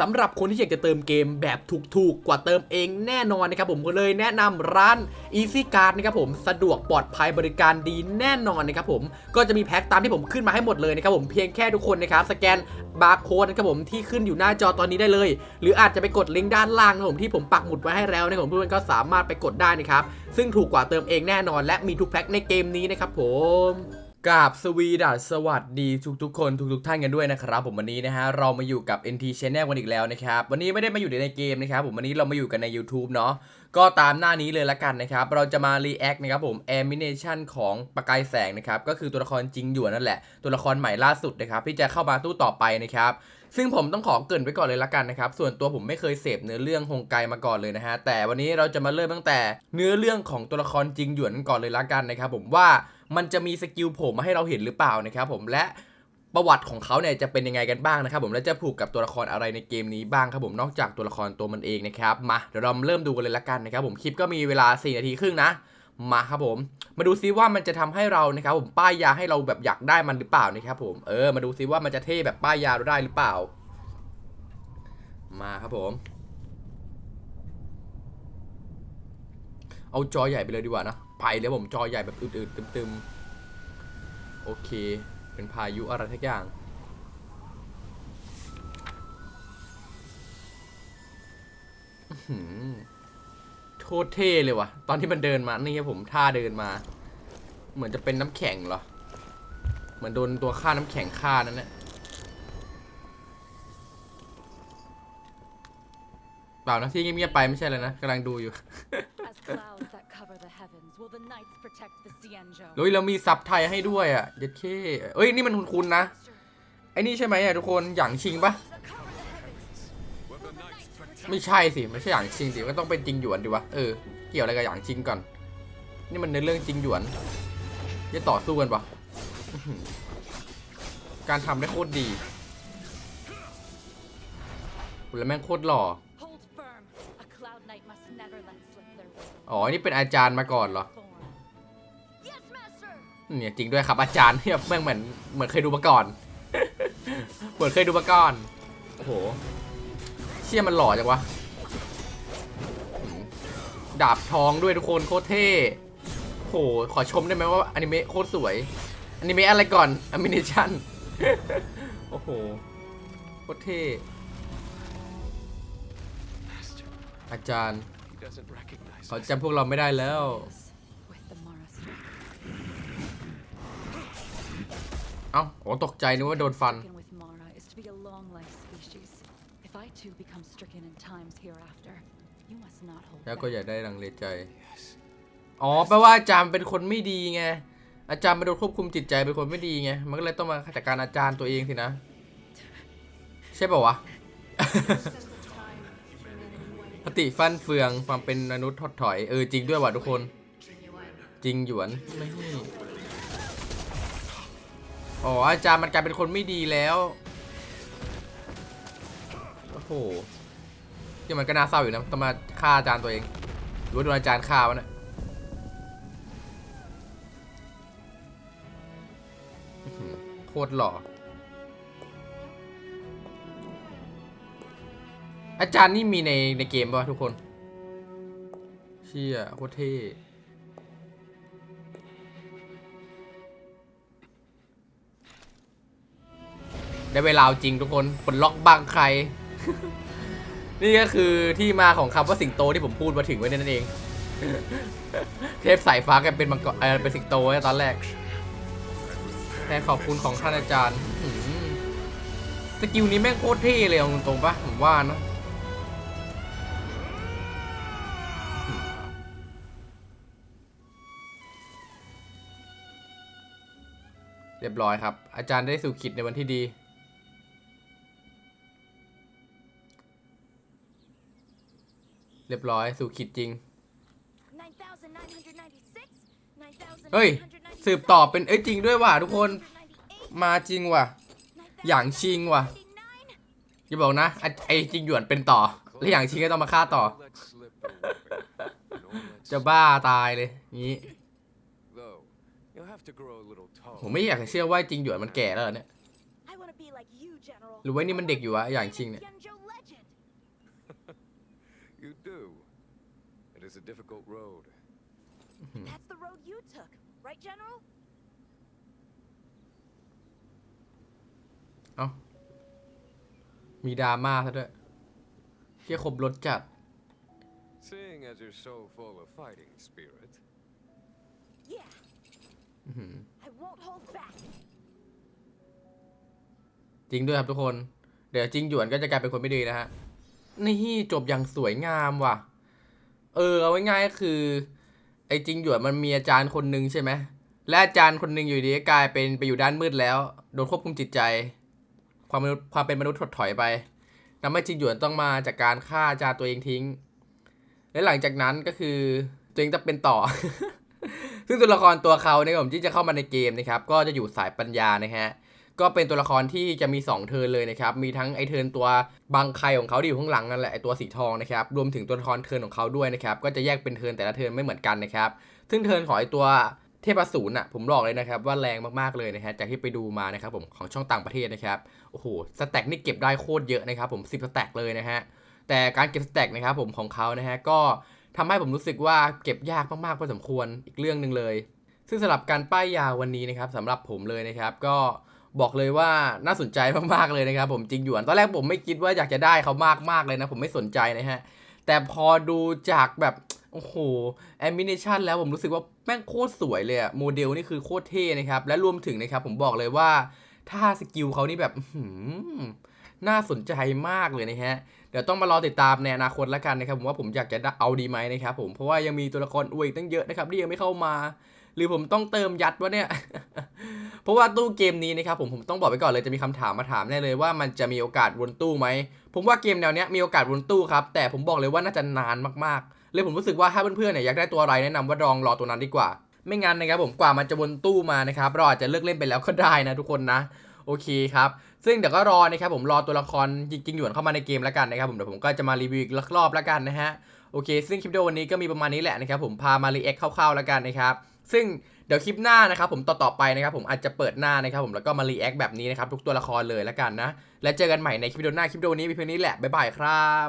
สำหรับคนที่อยากจะเติมเกมแบบถูกๆ กว่าเติมเองแน่นอนนะครับผมก็เลยแนะนำร้าน Easy Card นะครับผมสะดวกปลอดภัยบริการดีแน่นอนนะครับผมก็จะมีแพ็คตามที่ผมขึ้นมาให้หมดเลยนะครับผมเพียงแค่ทุกคนนะครับสแกนบาร์โค้ดนะครับผมที่ขึ้นอยู่หน้าจอตอนนี้ได้เลย หรืออาจจะไปกดลิงก์ด้านล่างนะครับผมที่ผมปักหมุดไว้ให้แล้วนะครับผมเพื่อนๆก็สามารถไปกดได้นะครับซึ่งถูกกว่าเติมเองแน่นอน และมีทุกแพ็คในเกมนี้นะครับผม กาบสวีดัสสวัสดีทุกๆคนทุกๆท่านกันด้วยนะครับผมวันนี้นะฮะเรามาอยู่กับ NT Channel กันอีกแล้วนะครับวันนี้ไม่ได้มาอยู่ในเกมนะครับผมวันนี้เรามาอยู่กันใน YouTube เนาะก็ตามหน้านี้เลยละกันนะครับเราจะมา React นะครับผม Animation ของประกายแสงนะครับก็คือตัวละครจริงหยวนนั่นแหละ ตัวละครใหม่ล่าสุดนะครับที่จะเข้ามาตู้ต่อไปนะครับซึ่งผมต้องขอเกินไว้ก่อนเลยละกันนะครับ ส่วนตัวผมไม่เคยเสพเนื้อเรื่องฮงไกมาก่อนเลยนะฮะ แต่วันนี้เราจะมาเริ่มตั้งแต่เนื้อเรื่องของตัวละครจริงหยวนกันก่อนเลยละกันนะครับ ผมว่า มันจะมีสกิลโผล่มาให้เราเห็นหรือเปล่านะครับผมและประวัติของเขาเนี่ยจะเป็นยังไงกันบ้างนะครับผมและจะผูกกับตัวละครอะไรในเกมนี้บ้างครับผมนอกจากตัวละครตัวมันเองนะครับมาเดี๋ยวเราเริ่มดูกันเลยละกันนะครับผมคลิปก็มีเวลา 4 นาทีครึ่งนะมาครับผม มาดูซิว่ามันจะทำให้เรานะครับผมป้ายยาให้เราแบบอยากได้มันหรือเปล่านะครับผมเออมาดูซิว่ามันจะเท่แบบป้ายยาเราได้หรือเปล่า มาครับผม เอาจอใหญ่ไปเลยดีกว่านะ ไปเลยผมจอใหญ่แบบอืดๆตึมๆ โอเค เป็นพายุอะไรทักอย่างโคตรเท่เลยว่ะ ตอนที่มันเดินมานี่ครับผมท่าเดินมา เหมือนจะเป็นน้ำแข็งเหรอ เหมือนโดนตัวฆ่าน้ำแข็งฆ่านั่นแหละเปล่านะที่เงียบๆไปไม่ใช่เลยนะกำลังดูอยู่ เฮ้ยเรามีซับไทยให้ด้วยอะเย็ดเคเอ้ยนี่มันคุ้นๆนะไอ้นี่ใช่ไหมอะทุกคนหยางชิงปะไม่ใช่สิไม่ใช่หยางชิงสิก็ต้องเป็นจริงหยวนดีวะเออเกี่ยวอะไรกับหยางชิงก่อน นี่มันในเรื่องจริงหยวนจะต่อสู้กันปะการทำได้โคตรดีแล้วแม่งโคตรหล่อ อ๋อ นี่เป็นอาจารย์มาก่อนเหรอ เนี่ยจริงด้วยครับอาจารย์เนี่ยแม่งเหมือนเหมือนเคยดูมาก่อน เหมือนเคยดูมาก่อน โอ้โห เชี่ยมันหล่อจังวะ ดาบทองด้วยทุกคนโคตรเท่โอ้โหขอชมได้ไหมว่าอนิเมะโคตรสวย อนิเมะอะไรก่อนอ m มิเนชั่น โอ้โห โคตรเท่อาจารย์ เขา us. จำพวกเราไม่ได้แล้ว With the Mara strike. เอ้าโอ้ตกใจนึกว่าโดนฟัน Stricken with Mara is to be a long life species. If I too become stricken in times hereafter, you must not hold แล้วก็ back. อย่าได้ลังเลใจ Yes. อ๋อ แปลว่าอาจารย์เป็นคนไม่ดีไง อาจารย์มาโดนควบคุมจิตใจเป็นคนไม่ดีไง มันก็เลยต้องมาจัดการอาจารย์ตัวเองสินะ ใช่ป่าวะ ปฏิฟันเฟืองความเป็นมนุษย์ถดถอย เออจริงด้วยว่ะทุกคน จริงหยวนไม่อ๋ออาจารย์มันกลายเป็นคนไม่ดีแล้ว โอ้โหยังมันก็น่าเศร้าอยู่นะต้องมาฆ่าอาจารย์ตัวเองหรือว่าโดนอาจารย์ฆ่าวะเนี่ยโคตรหล่อ อาจารย์นี่มีในในเกมป่ะทุกคน เชี่ยโคตรเท่ได้เวลาจริงทุกคนปลดล็อกบางใคร นี่ก็คือที่มาของคำว่าสิงโตที่ผมพูดมาถึงไว้นั่นเอง เทพสายฟ้ากันเป็นมังกรเออเป็นสิงโตไตอนแรกแทนขอบคุณของท่านอาจารย์สกิลนี้แม่งโคตรเท่เลยเอาตรงๆปะผมว่านะ รียบร้อยครับ อาจารย์ได้สู่ขิดในวันที่ดี เรียบร้อยสู่ขิดจริง เฮ้ย สืบต่อเป็น เอ้ยจริงด้วยว่ะทุกคน มาจริงว่ะ อย่างชิงว่ะ อย่าบอกนะไออจริงหยวนเป็นต่อ แล้วอย่างชิงก็ต้องมาฆ่าต่อ จะบ้าตายเลยงี้ ผม tall. ไม่อยากจะเชื่อว่าจริงหยวนมันแก่แล้วเหรอเนี่ย หรือว่านี่มันเด็กอยู่วะอย่างชิงเนี่ย You do. It is a difficult road. That's the road you took, right, General? เอ้า มีดราม่าซะด้วยเที่ยครบรถจัด Seeing as you're so full of fighting spirit, Yeah. จริงด้วยครับทุกคน เดี๋ยวจริงหยวนก็จะกลายเป็นคนไม่ดีนะฮะ นี่จบอย่างสวยงามว่ะ เออเอาง่ายๆก็คือ ไอ้จริงหยวนมันมีอาจารย์คนหนึ่งใช่ไหม และอาจารย์คนหนึ่งอยู่ดีก็กลายเป็นไปอยู่ด้านมืดแล้ว โดนควบคุมจิตใจ ความมนุษย์ความเป็นมนุษย์ถดถอยไปทำให้จริงหยวนต้องมาจากการฆ่าอาจารย์ตัวเองทิ้ง และหลังจากนั้นก็คือตัวเองจะเป็นต่อ ซึ่งตัวละครตัวเขาเนี่ยผมที่จะเข้ามาในเกมนะครับ ก็จะอยู่สายปัญญานะฮะ ก็เป็นตัวละครที่จะมี 2 เทิร์นเลยนะครับ มีทั้งไอเทิร์นตัวบังไคของเขาที่อยู่ข้างหลังนั่นแหละไอตัวสีทองนะครับ รวมถึงตัวละครเทิร์นของเขาด้วยนะครับ ก็จะแยกเป็นเทิร์นแต่ละเทิร์นไม่เหมือนกันนะครับ ซึ่งเทิร์นของไอตัวเทพอสูรน่ะผมบอกเลยนะครับว่าแรงมากๆเลยนะฮะจากที่ไปดูมานะครับผมของช่องต่างประเทศนะครับโอ้โหสแต็กนี่เก็บได้โคตรเยอะนะครับผม10สแต็กเลยนะฮะแต่การเก็บสแต็กนะครับผมของเขานะฮะก็ ทำให้ผมรู้สึกว่าเก็บยากมากๆพอสมควรอีกเรื่องหนึ่งเลย ซึ่งสำหรับการป้ายยาวันนี้นะครับสำหรับผมเลยนะครับ ก็บอกเลยว่าน่าสนใจมากๆเลยนะครับ ผมจริงหยวนตอนแรกผมไม่คิดว่าอยากจะได้เขามากๆเลยนะ ผมไม่สนใจนะฮะ แต่พอดูจากแบบโอ้โหแอนิเมชันแล้วผมรู้สึกว่าแม่งโคตรสวยเลยอะโมเดลนี่คือโคตรเท่นะครับ และรวมถึงนะครับ ผมบอกเลยว่าถ้าสกิลเขานี่แบบหือน่าสนใจมากเลยนะฮะ ดี๋ยวต้องมารอติดตามในอนาคตแล้วกันนะครับผมว่าผมอยากจะเอาดีไหมนะครับผมเพราะว่ายังมีตัวละครอวยอีกตั้งเยอะนะครับที่ยังไม่เข้ามา หรือผมต้องเติมยัดวะเนี่ยเพราะว่าตู้เกมนี้นะครับผมผมต้องบอกไว้ก่อนเลยจะมีคำถามมาถามแน่เลยว่ามันจะมีโอกาสวนตู้ไหมผมว่าเกมแนวเนี้ยมีโอกาสวนตู้ครับแต่ผมบอกเลยว่าน่าจะนานมากๆ เลยผมรู้สึกว่าถ้าเพื่อนๆเนี่ยอยากได้ตัวอะไรแนะนำว่าลองรอตัวนั้นดีกว่า ไม่งั้นนะครับผมกว่ามันจะวนตู้มานะครับเราอาจจะเลิกเล่นไปแล้วก็ได้นะทุกคนนะโอเคครับ ซึ่งเดี๋ยวก็รอนะครับผมรอตัวละครจริงๆหยวนเข้ามาในเกมแล้วกันนะครับผมเดี๋ยวผมก็จะมารีวิวอีกรอบแล้วกันนะฮะโอเค ซึ่งคลิปวิดีโอวันนี้ก็มีประมาณนี้แหละนะครับผมพามารีแอคคร่าวๆแล้วกันนะครับซึ่งเดี๋ยวคลิปหน้านะครับผมต่อๆไปนะครับผมอาจจะเปิดหน้านะครับผมแล้วก็มารีแอคแบบนี้นะครับทุกตัวละครเลยแล้วกันนะและเจอกันใหม่ในคลิปวิดีโอหน้าคลิปวิดีโอนี้มีเพียงนี้แหละบ๊ายบายครับ